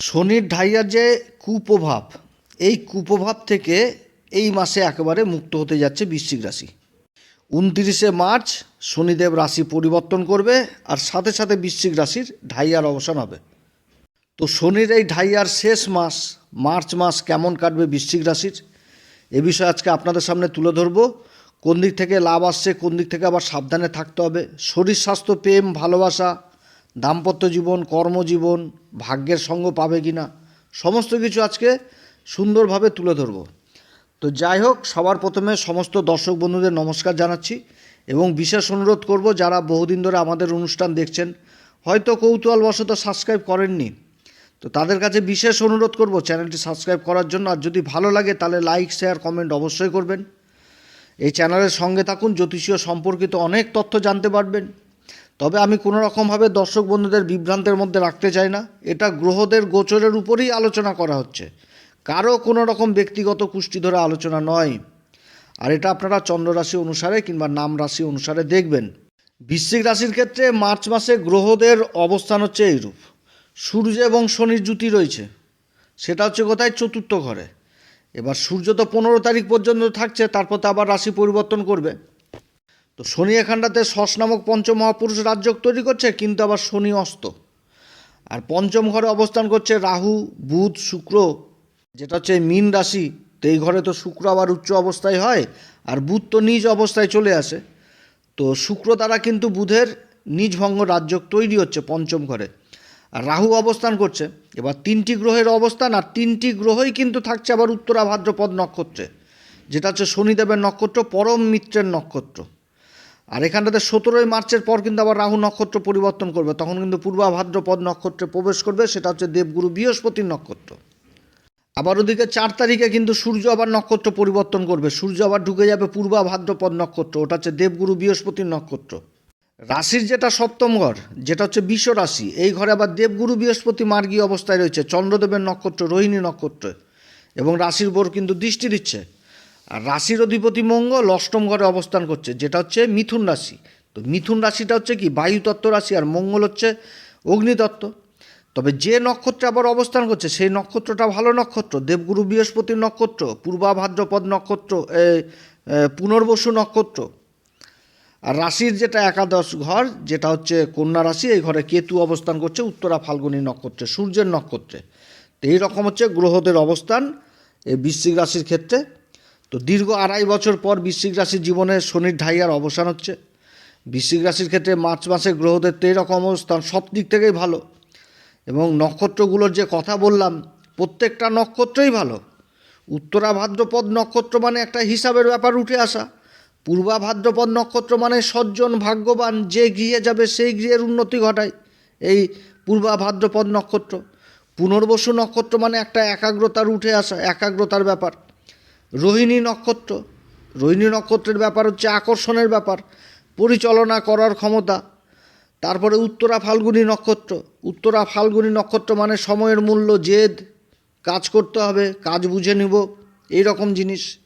শনির ঢাইয়ার যে কুপ্রভাব, এই কুপ্রভাব থেকে এই মাসে একেবারে মুক্ত হতে যাচ্ছে বৃশ্চিক রাশি। উনতিরিশে মার্চ, শনিদেব রাশি পরিবর্তন করবে আর সাথে সাথে বৃশ্চিক রাশির ঢাইয়ার অবসান হবে। তো শনির এই ঢাইয়ার শেষ মাস, মার্চ মাস কেমন কাটবে বৃশ্চিক রাশির, এ বিষয়ে আজকে আপনাদের সামনে তুলে ধরবো। কোন দিক থেকে লাভ আসছে, কোন দিক থেকে আবার সাবধানে থাকতে হবে। শরীর স্বাস্থ্য, প্রেম, ভালোবাসা দাম্পত্য জীবন, কর্মজীবন, ভাগ্যের সঙ্গ পাবে কি না সমস্ত কিছু আজকে সুন্দরভাবে তুলে ধরবো। তো যাই হোক, সবার প্রথমে সমস্ত দর্শক বন্ধুদের নমস্কার জানাচ্ছি এবং বিশেষ অনুরোধ করব, যারা বহুদিন ধরে আমাদের অনুষ্ঠান দেখছেন, হয়তো কৌতূহলবশত সাবস্ক্রাইব করেননি, তো তাদের কাছে বিশেষ অনুরোধ করব চ্যানেলটি সাবস্ক্রাইব করার জন্য, আর যদি ভালো লাগে তাহলে লাইক শেয়ার কমেন্ট অবশ্যই করবেন। এই চ্যানেলের সঙ্গে থাকুন, জ্যোতিষীয় সম্পর্কিত অনেক তথ্য জানতে পারবেন। তবে আমি কোনো রকমভাবে দর্শক বন্ধুদের বিভ্রান্তের মধ্যে রাখতে চাই না। এটা গ্রহদের গোচরের উপরেই আলোচনা করা হচ্ছে। কারও কোনো রকম ব্যক্তিগত কুষ্টি ধরে আলোচনা নয়। আর এটা আপনারা চন্দ্র রাশি অনুসারে কিংবা নাম রাশি অনুসারে দেখবেন। বৃশ্চিক রাশির ক্ষেত্রে মার্চ মাসে গ্রহদের অবস্থান হচ্ছে এইরূপ। সূর্য এবং শনির জুতি রয়েছে। সেটা হচ্ছে কোথায়? চতুর্থ ঘরে। এবার সূর্য তো পনেরো তারিখ পর্যন্ত থাকছে, তারপর তো আবার রাশি পরিবর্তন করবে। তো শনি এখানটাতে শস নামক পঞ্চম মহাপুরুষ রাজ্যক তৈরি করছে, কিন্তু আবার শনি অস্ত। আর পঞ্চম ঘরে অবস্থান করছে রাহু, বুধ, শুক্র, যেটা হচ্ছে মীন রাশি, তো এই ঘরে তো শুক্র আবার উচ্চ অবস্থায় হয়, আর বুধ তো নিজ অবস্থায় চলে আসে। তো শুক্র দ্বারা কিন্তু বুধের নিজ ভঙ্গ রাজ্যক তৈরি হচ্ছে পঞ্চম ঘরে। আর রাহু অবস্থান করছে, এবার তিনটি গ্রহের অবস্থান, আর তিনটি গ্রহই কিন্তু থাকছে আবার উত্তরা ভাদ্রপদ নক্ষত্রে, যেটা হচ্ছে শনিদেবের নক্ষত্র, পরম মিত্রের নক্ষত্র। আর এখানটাতে সতেরোই মার্চের পর কিন্তু আবার রাহু নক্ষত্র পরিবর্তন করবে। তখন কিন্তু পূর্বা ভাদ্রপদ নক্ষত্রে প্রবেশ করবে, সেটা হচ্ছে দেবগুরু বৃহস্পতির নক্ষত্র। আবার ওদিকে চার তারিখে কিন্তু সূর্য আবার নক্ষত্র পরিবর্তন করবে। সূর্য আবার ঢুকে যাবে পূর্বা ভাদ্রপদ নক্ষত্র, ওটা হচ্ছে দেবগুরু বৃহস্পতির নক্ষত্র। রাশির যেটা সপ্তম ঘর, যেটা হচ্ছে বিশ্ব রাশি, এই ঘরে আবার দেবগুরু বৃহস্পতি মার্গী অবস্থায় রয়েছে, চন্দ্রদেবের নক্ষত্র, রোহিণী নক্ষত্র, এবং রাশির বোর কিন্তু দৃষ্টি দিচ্ছে। আর রাশির অধিপতি মঙ্গল অষ্টম ঘরে অবস্থান করছে, যেটা হচ্ছে মিথুন রাশি। তো মিথুন রাশিটা হচ্ছে কি? বায়ুতত্ত্ব রাশি আর মঙ্গল হচ্ছে অগ্নিতত্ত্ব তবে যে নক্ষত্রে আবার অবস্থান করছে, সেই নক্ষত্রটা ভালো নক্ষত্র। দেবগুরু বৃহস্পতির নক্ষত্র, পূর্বাভাদ্রপদ নক্ষত্র পুনর্বসু নক্ষত্র। আর রাশির যেটা একাদশ ঘর, যেটা হচ্ছে কন্যা রাশি, এই ঘরে কেতু অবস্থান করছে, উত্তরা ফাল্গুনী নক্ষত্রে, সূর্যের নক্ষত্রে। তো এই রকম হচ্ছে গ্রহদের অবস্থান এই বৃশ্চিক রাশির ক্ষেত্রে। তো দীর্ঘ আড়াই বছর পর বৃশ্চিক রাশির জীবনে শনির ঢাইয়ার অবসান হচ্ছে। বৃশ্চিক রাশির ক্ষেত্রে মার্চ মাসে গ্রহদের তো এরকম অবস্থান সব দিক থেকেই ভালো। এবং নক্ষত্রগুলোর যে কথা বললাম, প্রত্যেকটা নক্ষত্রই ভালো। উত্তরা ভাদ্রপদ নক্ষত্র মানে একটা হিসাবের ব্যাপার উঠে আসা। পূর্বা ভাদ্রপদ নক্ষত্র মানে সজ্জন, ভাগ্যবান, যে গৃহে যাবে সেই গৃহের উন্নতি ঘটায় এই পূর্বা ভাদ্রপদ নক্ষত্র। পুনর্বসু নক্ষত্র মানে একটা একাগ্রতার উঠে আসা, একাগ্রতার ব্যাপার। রোহিণী নক্ষত্র। রোহিণী নক্ষত্রের ব্যাপার হচ্ছে আকর্ষণের ব্যাপার, পরিচালনা করার ক্ষমতা। তারপরে উত্তরা ফাল্গুনী নক্ষত্র। উত্তরা ফাল্গুনী নক্ষত্র মানে সময়ের মূল্য, জেদ, কাজ করতে হবে, কাজ বুঝে নিব এই রকম জিনিস।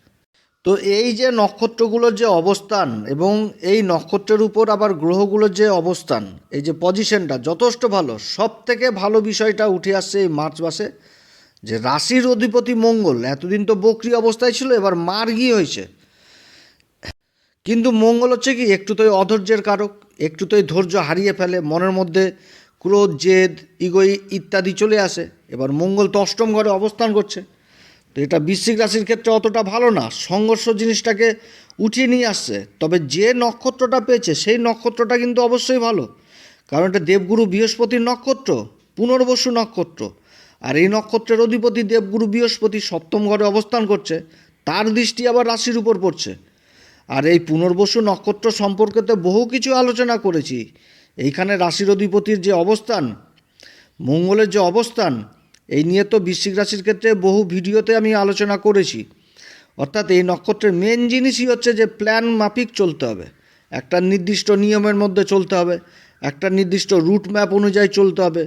তো এই যে নক্ষত্রগুলোর যে অবস্থান এবং এই নক্ষত্রের উপর আবার গ্রহগুলোর যে অবস্থান, এই যে পজিশনটা যথেষ্ট ভালো। সব থেকে ভালো বিষয়টা উঠে আসছে এই মার্চ মাসে। যে রাশির অধিপতি মঙ্গল, এতদিন তো বকরি অবস্থায় ছিল, এবার মার্গী হয়েছে। কিন্তু মঙ্গল হচ্ছে কি একটু তোই অধৈর্যের কারক একটু তোই ধৈর্য হারিয়ে ফেলে, মনের মধ্যে ক্রোধ, জেদ, ইগোই ইত্যাদি চলে আসে। এবার মঙ্গল তো অষ্টম ঘরে অবস্থান করছে। তো এটা বৃশ্চিক রাশির ক্ষেত্রে অতটা ভালো না, সংঘর্ষ জিনিসটাকে উঠিয়ে নিয়ে আসছে। তবে যে নক্ষত্রটা পেয়েছে, সেই নক্ষত্রটা কিন্তু অবশ্যই ভালো। কারণ এটা দেবগুরু বৃহস্পতির নক্ষত্র, পুনর্বসু নক্ষত্র। আর এই নক্ষত্রের অধিপতি দেবগুরু বৃহস্পতি সপ্তম ঘরে অবস্থান করছে, তার দৃষ্টি আবার রাশির উপর পড়ছে। আর এই পুনর্বসু নক্ষত্র সম্পর্কে তো বহু কিছু আলোচনা করেছি। এইখানে রাশির অধিপতির যে অবস্থান, মঙ্গলের যে অবস্থান, এই নিয়ে তো বৃশ্চিক রাশির ক্ষেত্রে বহু ভিডিওতে আমি আলোচনা করেছি। অর্থাৎ এই নক্ষত্রের মেন জিনিসই হচ্ছে যে প্ল্যান মাফিক চলতে হবে। একটা নির্দিষ্ট নিয়মের মধ্যে চলতে হবে, একটা নির্দিষ্ট রুট ম্যাপ অনুযায়ী চলতে হবে।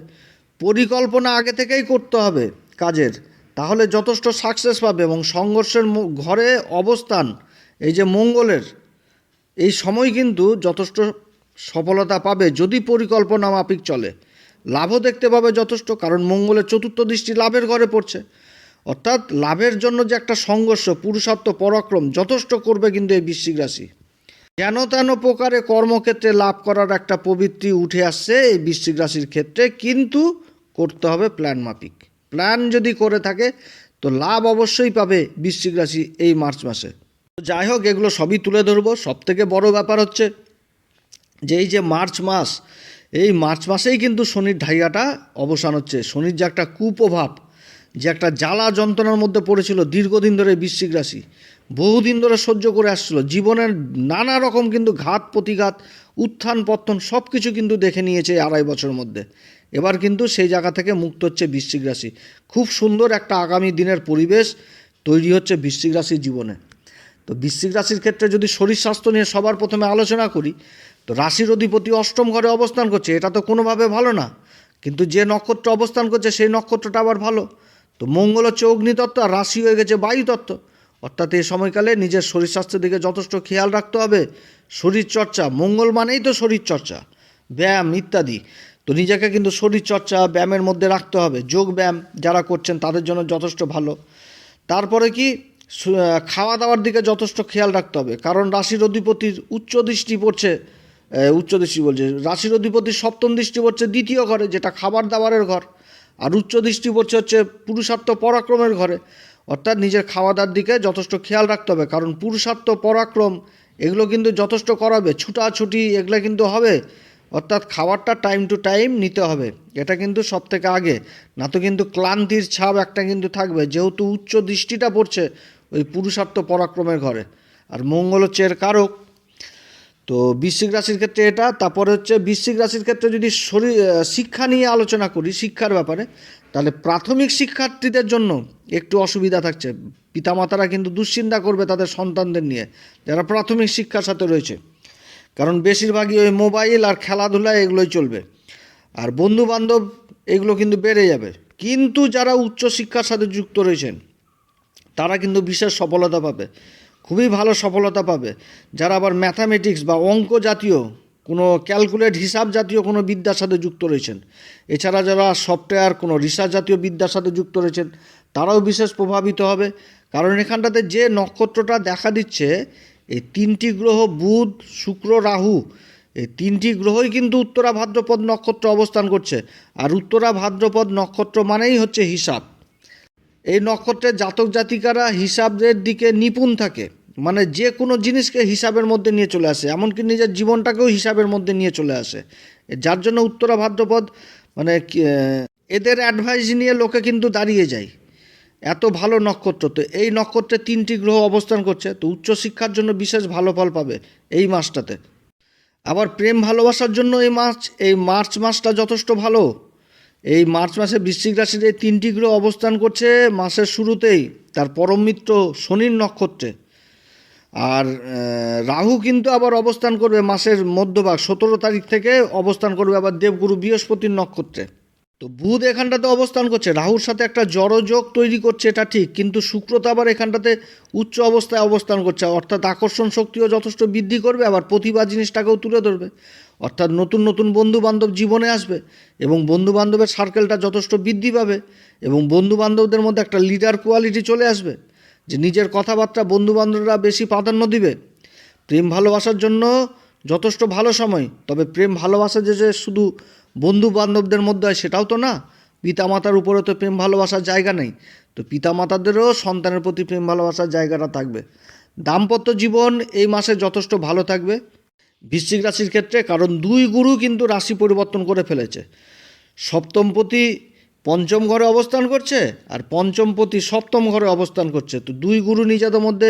পরিকল্পনা আগে থেকেই করতে হবে কাজের। তাহলে যথেষ্ট সাকসেস পাবে এবং সংঘর্ষের ঘরে অবস্থান, এই যে মঙ্গলের, এই সময় কিন্তু যথেষ্ট সফলতা পাবে যদি পরিকল্পনা মাফিক চলে। লাভও দেখতে পাবে যথেষ্ট, কারণ মঙ্গলের চতুর্থ দৃষ্টি লাভের ঘরে পড়ছে। অর্থাৎ লাভের জন্য যে একটা সংঘর্ষ, পুরুষার্থ পরাক্রম যথেষ্ট করবে কিন্তু এই বৃশ্চিক রাশি। যেন তেন প্রকারে কর্মক্ষেত্রে লাভ করার একটা প্রবৃত্তি উঠে আসছে এই বৃশ্চিক রাশির ক্ষেত্রে, কিন্তু করতে হবে প্ল্যান মাফিক। প্ল্যান যদি করে থাকে, তো লাভ অবশ্যই পাবে বৃশ্চিক রাশি এই মার্চ মাসে। তো যাই হোক, এগুলো সবই তুলে ধরবো। সব থেকে বড় ব্যাপার হচ্ছে যে এই যে মার্চ মাস, এই মার্চ মাসেই কিন্তু শনির ঢাইয়াটা অবসান হচ্ছে। শনির যে একটা কুপ্রভাব, যে একটা জ্বালা যন্ত্রণার মধ্যে পড়েছিল দীর্ঘদিন ধরে বৃশ্চিক রাশি বহুদিন ধরে সহ্য করে আসছিল। জীবনের নানা রকম কিন্তু ঘাত, প্রতিঘাত, উত্থান, পত্তন সব কিছু কিন্তু দেখে নিয়েছে আড়াই বছর মধ্যে। এবার কিন্তু সেই জায়গা থেকে মুক্ত হচ্ছে বৃশ্চিক রাশি। খুব সুন্দর একটা আগামী দিনের পরিবেশ তৈরি হচ্ছে বৃশ্চিক রাশির জীবনে। তো বৃশ্চিক রাশির ক্ষেত্রে যদি শরীর স্বাস্থ্য নিয়ে সবার প্রথমে আলোচনা করি, তো রাশির অধিপতি অষ্টম ঘরে অবস্থান করছে, এটা তো কোনোভাবে ভালো না। কিন্তু যে নক্ষত্র অবস্থান করছে, সেই নক্ষত্রটা আবার ভালো। তো মঙ্গল হচ্ছে অগ্নিতত্ত্ব আর রাশি হয়ে গেছে বায়ুতত্ত্ব। অর্থাৎ এই সময়কালে নিজের শরীর স্বাস্থ্যের দিকে যথেষ্ট খেয়াল রাখতে হবে। শরীর চর্চা মঙ্গল মানেই তো শরীর চর্চা ব্যায়াম ইত্যাদি। তো নিজেকে কিন্তু শরীর চর্চা ব্যায়ামের মধ্যে রাখতে হবে। যোগ ব্যায়াম যারা করছেন তাদের জন্য যথেষ্ট ভালো। তারপরে কি খাওয়া দাওয়ার দিকে যথেষ্ট খেয়াল রাখতে হবে। কারণ রাশির অধিপতির উচ্চ দৃষ্টি পড়ছে উচ্চ দৃষ্টি বলছে, রাশির অধিপতির সপ্তম দৃষ্টি পড়ছে দ্বিতীয় ঘরে, যেটা খাবার দাবারের ঘর। আর উচ্চ দৃষ্টি পড়ছে হচ্ছে পুরুষার্থ পরাক্রমের ঘরে। অর্থাৎ নিজের খাওয়া দাওয়ার দিকে যথেষ্ট খেয়াল রাখতে হবে। কারণ পুরুষার্থ, পরাক্রম, এগুলো কিন্তু যথেষ্ট করাবে। ছুটাছুটি এগুলো কিন্তু হবে। অর্থাৎ খাবারটা টাইম টু টাইম নিতে হবে। এটা কিন্তু সব থেকে আগে। না তো কিন্তু ক্লান্তির ছাপ একটা কিন্তু থাকবে। যেহেতু উচ্চ দৃষ্টিটা পড়ছে ওই পুরুষার্থ, পরাক্রমের ঘরে। আর মঙ্গল এর কারক। তো বৃশ্চিক রাশির ক্ষেত্রে এটা, তারপরে হচ্ছে বৃশ্চিক রাশির ক্ষেত্রে যদি শরীর শিক্ষা নিয়ে আলোচনা করি, শিক্ষার ব্যাপারে, তাহলে প্রাথমিক শিক্ষার্থীদের জন্য একটু অসুবিধা থাকছে। পিতামাতারা কিন্তু দুশ্চিন্তা করবে তাদের সন্তানদের নিয়ে, যারা প্রাথমিক শিক্ষার সাথে রয়েছে। কারণ বেশিরভাগই ওই মোবাইল আর খেলাধুলা এগুলোই চলবে। আর বন্ধু বান্ধব এগুলো কিন্তু বেড়ে যাবে। কিন্তু যারা উচ্চ শিক্ষার সাথে যুক্ত রয়েছেন, তারা কিন্তু বিশেষ সফলতা পাবে। খুবই ভালো সফলতা পাবে। যারা আবার ম্যাথামেটিক্স বা অঙ্ক জাতীয়, কোনো ক্যালকুলেট হিসাব জাতীয় কোনো বিদ্যার সাথে যুক্ত রয়েছেন, এছাড়া যারা সফটওয়্যার কোনো রিসার্চ জাতীয় বিদ্যার সাথে যুক্ত রয়েছেন, তারাও বিশেষ প্রভাবিত হবে। কারণ এখানটাতে যে নক্ষত্রটা দেখা দিচ্ছে, এই তিনটি গ্রহ বুধ, শুক্র, রাহু, এই তিনটি গ্রহই কিন্তু উত্তরা ভাদ্রপদ নক্ষত্র অবস্থান করছে। আর উত্তরা ভাদ্রপদ নক্ষত্র মানেই হচ্ছে হিসাব। এই নক্ষত্রের জাতক জাতিকারা হিসাবের দিকে নিপুণ থাকে। মানে যে কোনো জিনিসকে হিসাবের মধ্যে নিয়ে চলে আসে। এমনকি নিজের জীবনটাকেও হিসাবের মধ্যে নিয়ে চলে আসে। যার জন্য উত্তরা ভাদ্রপদ মানে এদের অ্যাডভাইস নিয়ে লোকে কিন্তু দাঁড়িয়ে যায়। এত ভালো নক্ষত্র। তো এই নক্ষত্রে তিনটি গ্রহ অবস্থান করছে। তো উচ্চশিক্ষার জন্য বিশেষ ভালো ফল পাবে এই মাসটাতে। আবার প্রেম ভালোবাসার জন্য এই মাস, এই মার্চ মাসটা যথেষ্ট ভালো। এই মার্চ মাসে বৃশ্চিক রাশির এই তিনটি গ্রহ অবস্থান করছে মাসের শুরুতেই, তার পরম মিত্র শনির নক্ষত্রে। আর রাহু কিন্তু আবার অবস্থান করবে মাসের মধ্যভাগ, সতেরো তারিখ থেকে অবস্থান করবে আবার দেবগুরু বৃহস্পতির নক্ষত্রে। তো বুধ এখানটাতে অবস্থান করছে। রাহুর সাথে একটা জড়যোগ তৈরি করছে, এটা ঠিক, কিন্তু শুক্র তো আবার এখানটাতে উচ্চ অবস্থায় অবস্থান করছে। অর্থাৎ আকর্ষণ শক্তিও যথেষ্ট বৃদ্ধি করবে, আবার প্রতিভা জিনিসটাকেও তুলে ধরবে। অর্থাৎ নতুন নতুন বন্ধু বান্ধব জীবনে আসবে এবং বন্ধু বান্ধবের সার্কেলটা যথেষ্ট বৃদ্ধি পাবে এবং বন্ধু বান্ধবদের মধ্যে একটা লিডার কোয়ালিটি চলে আসবে, যে নিজের কথাবার্তা বন্ধু বান্ধবরা বেশি প্রাধান্য দিবে। প্রেম ভালোবাসার জন্য যথেষ্ট ভালো সময়, তবে প্রেম ভালোবাসা যে যে শুধু বন্ধু বান্ধবদের মধ্যে হয় সেটাও তো না। পিতামাতার উপরে তো প্রেম ভালোবাসার জায়গা নেই। তো পিতামাতাদেরও সন্তানের প্রতি প্রেম ভালোবাসার জায়গাটা থাকবে। দাম্পত্য জীবন এই মাসে যথেষ্ট ভালো থাকবে। বৃশ্চিক রাশির ক্ষেত্রে কারণ দুই গুরু কিন্তু রাশি পরিবর্তন করে ফেলেছে। সপ্তমপতি পঞ্চম ঘরে অবস্থান করছে আর পঞ্চমপতি সপ্তম ঘরে অবস্থান করছে। তো দুই গুরু নিজেদের মধ্যে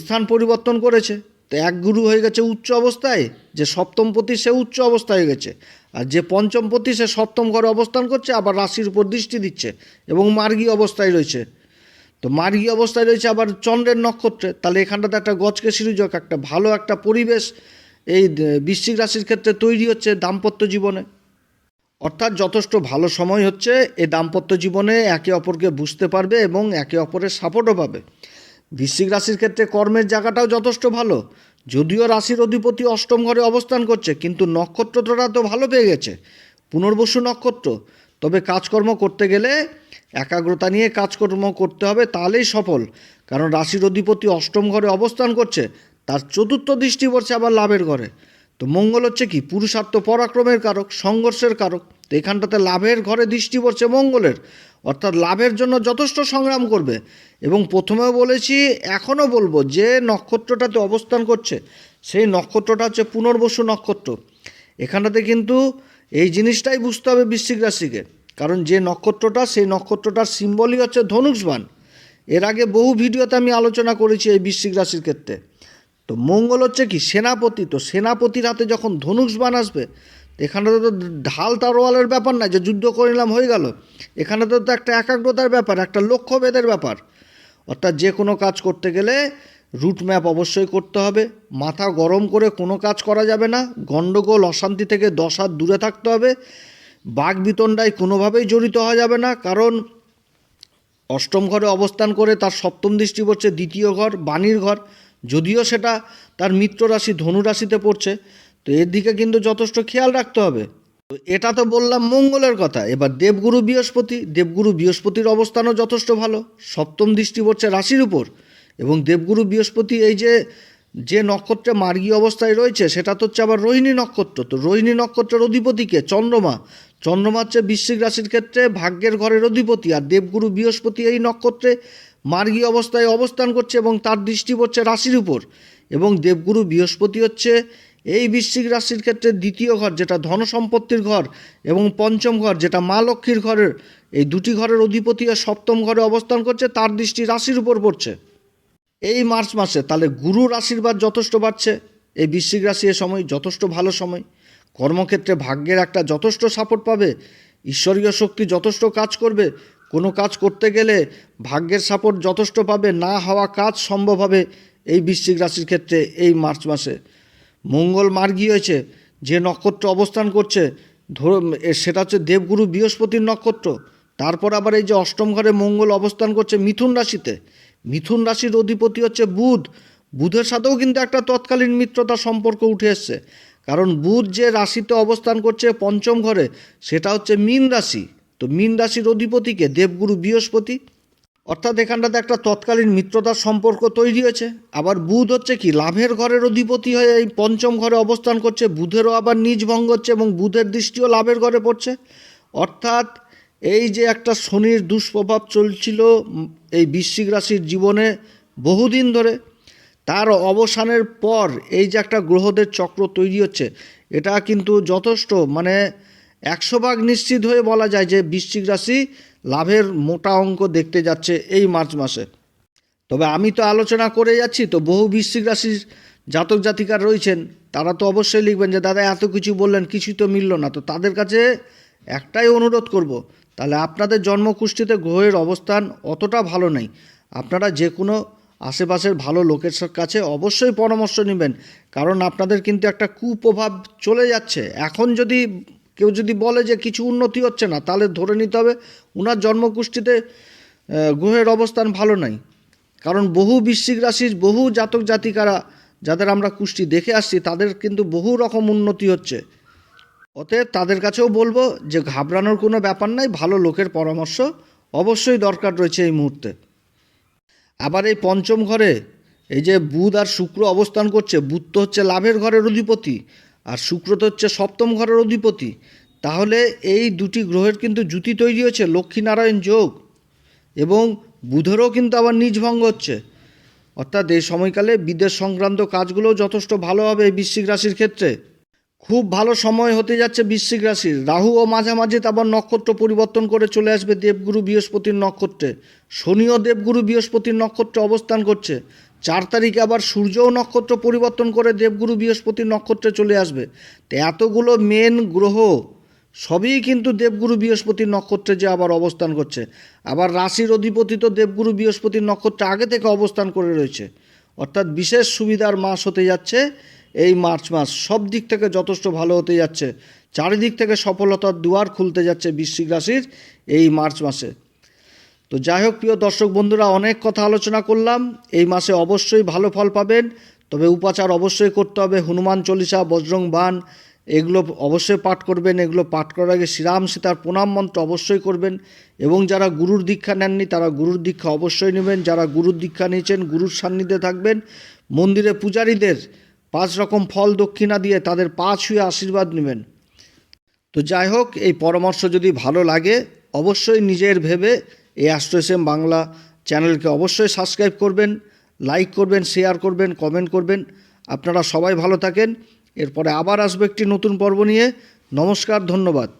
স্থান পরিবর্তন করেছে। তো এক গুরু হয়ে গেছে উচ্চ অবস্থায়, যে সপ্তমপতি সে উচ্চ অবস্থায় হয়ে গেছে। আর যে পঞ্চমপতি সে সপ্তম ঘরে অবস্থান করছে, আবার রাশির উপর দৃষ্টি দিচ্ছে এবং মার্গী অবস্থায় রয়েছে। তো মার্গী অবস্থায় রয়েছে আবার চন্দ্রের নক্ষত্রে। তাহলে এখানটাতে একটা গজকে সিরিজক একটা ভালো একটা পরিবেশ এই বৃশ্চিক রাশির ক্ষেত্রে তৈরি হচ্ছে দাম্পত্য জীবনে। অর্থাৎ যথেষ্ট ভালো সময় হচ্ছে এই দাম্পত্য জীবনে একে অপরকে বুঝতে পারবে এবং একে অপরের সাপোর্টও পাবে। বৃশ্চিক রাশির ক্ষেত্রে কর্মের জায়গাটাও যথেষ্ট ভালো। যদিও রাশির অধিপতি অষ্টম ঘরে অবস্থান করছে, কিন্তু নক্ষত্রটা তো ভালো পেয়ে গেছে। পুনর্বসু নক্ষত্র। তবে কাজকর্ম করতে গেলে একাগ্রতা নিয়ে কাজকর্ম করতে হবে তাহলেই সফল। কারণ রাশির অধিপতি অষ্টম ঘরে অবস্থান করছে, তার চতুর্থ দৃষ্টি পড়ছে আবার লাভের ঘরে। তো মঙ্গল হচ্ছে কি? পুরুষার্থ পরাক্রমের কারক, সংঘর্ষের কারক। তো এখানটাতে লাভের ঘরে দৃষ্টি পড়ছে মঙ্গলের। অর্থাৎ লাভের জন্য যথেষ্ট সংগ্রাম করবে। এবং প্রথমেও বলেছি, এখনও বলব যে নক্ষত্রটাতে অবস্থান করছে, সেই নক্ষত্রটা হচ্ছে পুনর্বসু নক্ষত্র। এখানটাতে কিন্তু এই জিনিসটাই বুঝতে হবে বৃশ্চিক রাশিকে। কারণ যে নক্ষত্রটা, সেই নক্ষত্রটার সিম্বলই হচ্ছে ধনুষবান। এর আগে বহু ভিডিওতে আমি আলোচনা করেছি এই বৃশ্চিক রাশির ক্ষেত্রে। তো মঙ্গল হচ্ছে কি? সেনাপতি। তো সেনাপতির হাতে যখন ধনুষবান আসবে এখানে তো ঢাল তারোয়ালের ব্যাপার না যে যুদ্ধ করে নিলাম হয়ে গেল। এখানে তো একটা একাগ্রতার ব্যাপার, একটা লক্ষ্যভেদের ব্যাপার। অর্থাৎ যে কোনো কাজ করতে গেলে রুট ম্যাপ অবশ্যই করতে হবে, মাথা গরম করে কোনো কাজ করা যাবে না গণ্ডগোল অশান্তি থেকে দশ হাত দূরে থাকতে হবে, বাঘ বিতণ্ডায় কোনোভাবেই জড়িত হওয়া যাবে না, কারণ অষ্টম ঘরে অবস্থান করে তার সপ্তম দৃষ্টি পড়ছে দ্বিতীয় ঘর, বাণীর ঘর, যদিও সেটা তার মিত্র রাশি, ধনু রাশিতে পড়ছে। তো এর দিকে কিন্তু যথেষ্ট খেয়াল রাখতে হবে। তো এটা তো বললাম মঙ্গলের কথা। এবার দেবগুরু বৃহস্পতি, দেবগুরু বৃহস্পতির অবস্থানও যথেষ্ট ভালো। সপ্তম দৃষ্টি পড়ছে রাশির উপর। এবং দেবগুরু বৃহস্পতি এই যে যে নক্ষত্রে মার্গী অবস্থায় রয়েছে, সেটা তো হচ্ছে আবার রোহিণী নক্ষত্র। তো রোহিণী নক্ষত্রের অধিপতিকে চন্দ্রমা। চন্দ্রমা হচ্ছে বৃশ্চিক রাশির ক্ষেত্রে ভাগ্যের ঘরের অধিপতি। আর দেবগুরু বৃহস্পতি এই নক্ষত্রে মার্গী অবস্থায় অবস্থান করছে এবং তার দৃষ্টি পড়ছে রাশির উপর। এবং দেবগুরু বৃহস্পতি হচ্ছে এই বৃশ্চিক রাশির ক্ষেত্রে দ্বিতীয় ঘর, যেটা ধন সম্পত্তির ঘর এবং পঞ্চম ঘর, যেটা মা লক্ষ্মীর ঘরের, এই দুটি ঘরের অধিপতি আর সপ্তম ঘরে অবস্থান করছে, তার দৃষ্টি রাশির উপর পড়ছে। এই মার্চ মাসে তাহলে গুরুর আশীর্বাদ যথেষ্ট বাড়ছে। এই বৃশ্চিক রাশি এ সময় যথেষ্ট ভালো সময়। কর্মক্ষেত্রে ভাগ্যের একটা যথেষ্ট সাপোর্ট পাবে। ঈশ্বরীয় শক্তি যথেষ্ট কাজ করবে। কোনো কাজ করতে গেলে ভাগ্যের সাপোর্ট যথেষ্ট পাবে। না হওয়া কাজ সম্ভব হবে এই বৃশ্চিক রাশির ক্ষেত্রে এই মার্চ মাসে। মঙ্গল মার্গী হয়েছে যে নক্ষত্র অবস্থান করছে সেটা হচ্ছে দেবগুরু বৃহস্পতির নক্ষত্র, তারপর আবার এই যে অষ্টম ঘরে মঙ্গল অবস্থান করছে মিথুন রাশিতে। মিথুন রাশির অধিপতি হচ্ছে বুধ। বুধের সাথেও কিন্তু একটা তৎকালীন মিত্রতা সম্পর্ক উঠে এসছে। কারণ বুধ যে রাশিতে অবস্থান করছে পঞ্চম ঘরে, সেটা হচ্ছে মীন রাশি। তো মীন রাশির অধিপতিকে দেবগুরু বৃহস্পতি অর্থাৎ এখানটাতে একটা তৎকালীন মিত্রতার সম্পর্ক তৈরি হয়েছে। আবার বুধ হচ্ছে কি, লাভের ঘরের অধিপতি হয়ে এই পঞ্চম ঘরে অবস্থান করছে, বুধেরও আবার নিজ ভঙ্গ হচ্ছে এবং বুধের দৃষ্টিও লাভের ঘরে পড়ছে। অর্থাৎ এই যে একটা শনির দুষ্প্রভাব চলছিল এই বৃশ্চিক রাশির জীবনে বহুদিন ধরে, তার অবসানের পর এই যে একটা গ্রহদের চক্র তৈরি হচ্ছে, এটা কিন্তু যথেষ্ট মানে একশো ভাগ নিশ্চিত হয়ে বলা যায় যে বৃশ্চিক রাশি লাভের মোটা অঙ্ক দেখতে যাচ্ছে এই মার্চ মাসে। তবে আমি তো আলোচনা করে যাচ্ছি, তো বহু বৃশ্চিক রাশির জাতক জাতিকার রয়েছেন, তারা তো অবশ্যই লিখবেন যে, দাদা, এত কিছু বললেন, কিছুই তো মিলল না। তো তাদের কাছে একটাই অনুরোধ করব, তাহলে আপনাদের জন্মকুষ্ঠিতে গ্রহের অবস্থান অতটা ভালো নেই। আপনারা যে কোনো আশেপাশের ভালো লোকের কাছে অবশ্যই পরামর্শ নেবেন, কারণ আপনাদের কিন্তু একটা কুপ্রভাব চলে যাচ্ছে। এখন যদি কেউ যদি বলে যে কিছু উন্নতি হচ্ছে না, তাহলে ধরে নিতে হবে উনার জন্মকুষ্ঠিতে গ্রহের অবস্থান ভালো নাই। কারণ বহু বৃশ্চিক রাশির বহু জাতক জাতিকারা যাদের আমরা কুষ্টি দেখে আসছি, তাদের কিন্তু বহু রকম উন্নতি হচ্ছে। অতএব তাদের কাছেও বলব যে ঘাবড়ানোর কোনো ব্যাপার নাই, ভালো লোকের পরামর্শ অবশ্যই দরকার রয়েছে এই মুহূর্তে। আবার এই পঞ্চম ঘরে এই যে বুধ আর শুক্র অবস্থান করছে, বুধ তো হচ্ছে লাভের ঘরের অধিপতি আর শুক্র তো হচ্ছে সপ্তম ঘরের অধিপতি। তাহলে এই দুটি গ্রহের কিন্তু জুতি তৈরি হয়েছে, লক্ষ্মীনারায়ণ যোগ, এবং বুধেরও কিন্তু আবার নিজ ভঙ্গ হচ্ছে। অর্থাৎ এই সময়কালে বিদেশ সংক্রান্ত কাজগুলোও যথেষ্ট ভালো হবে বৃশ্চিক রাশির ক্ষেত্রে। খুব ভালো সময় হতে যাচ্ছে বৃশ্চিক রাশির। রাহু ও মাঝামাঝি আবার নক্ষত্র পরিবর্তন করে চলে আসবে দেবগুরু বৃহস্পতির নক্ষত্রে। শনিও দেবগুরু বৃহস্পতির নক্ষত্রে অবস্থান করছে। চার তারিখে আবার সূর্যও নক্ষত্র পরিবর্তন করে দেবগুরু বৃহস্পতির নক্ষত্রে চলে আসবে। তো এতগুলো মেন গ্রহ, সবই কিন্তু দেবগুরু বৃহস্পতির নক্ষত্রে যে আবার অবস্থান করছে। আবার রাশির অধিপতি তো দেবগুরু বৃহস্পতির নক্ষত্রে আগে থেকে অবস্থান করে রয়েছে। অর্থাৎ বিশেষ সুবিধার মাস হতে যাচ্ছে এই মার্চ মাস। সব দিক থেকে যথেষ্ট ভালো হতে যাচ্ছে। চারিদিক থেকে সফলতার দুয়ার খুলতে যাচ্ছে বৃশ্চিক রাশির এই মার্চ মাসে। তো যাই হোক, প্রিয় দর্শক বন্ধুরা, অনেক কথা আলোচনা করলাম। এই মাসে অবশ্যই ভালো ফল পাবেন, তবে উপাচার অবশ্যই করতে হবে। হনুমান চল্লিশা, বজরং বান এগুলো অবশ্যই পাঠ করবেন, এগুলো পাঠ করার আগে শ্রীরাম সীতার প্রণাম মন্ত্র অবশ্যই করবেন এবং যারা গুরুর দীক্ষা নেননি, তারা গুরুর দীক্ষা অবশ্যই নেবেন। যারা গুরুর দীক্ষা নিয়েছেন, গুরুর সান্নিধ্যে থাকবেন। মন্দিরে পূজারীদের পাঁচ রকম ফল দক্ষিণা দিয়ে তাদের পা ছুঁয়ে আশীর্বাদ নেবেন। তো যাই হোক, এই পরামর্শ যদি ভালো লাগে, অবশ্যই নিজের ভেবে এই অ্যাস্ট্রোএসএম বাংলা চ্যানেলকে অবশ্যই সাবস্ক্রাইব করবেন লাইক করবেন শেয়ার করবেন কমেন্ট করবেন। আপনারা সবাই ভালো থাকেন। এরপরে আবার আসবে একটি নতুন পর্ব নিয়ে। নমস্কার, ধন্যবাদ।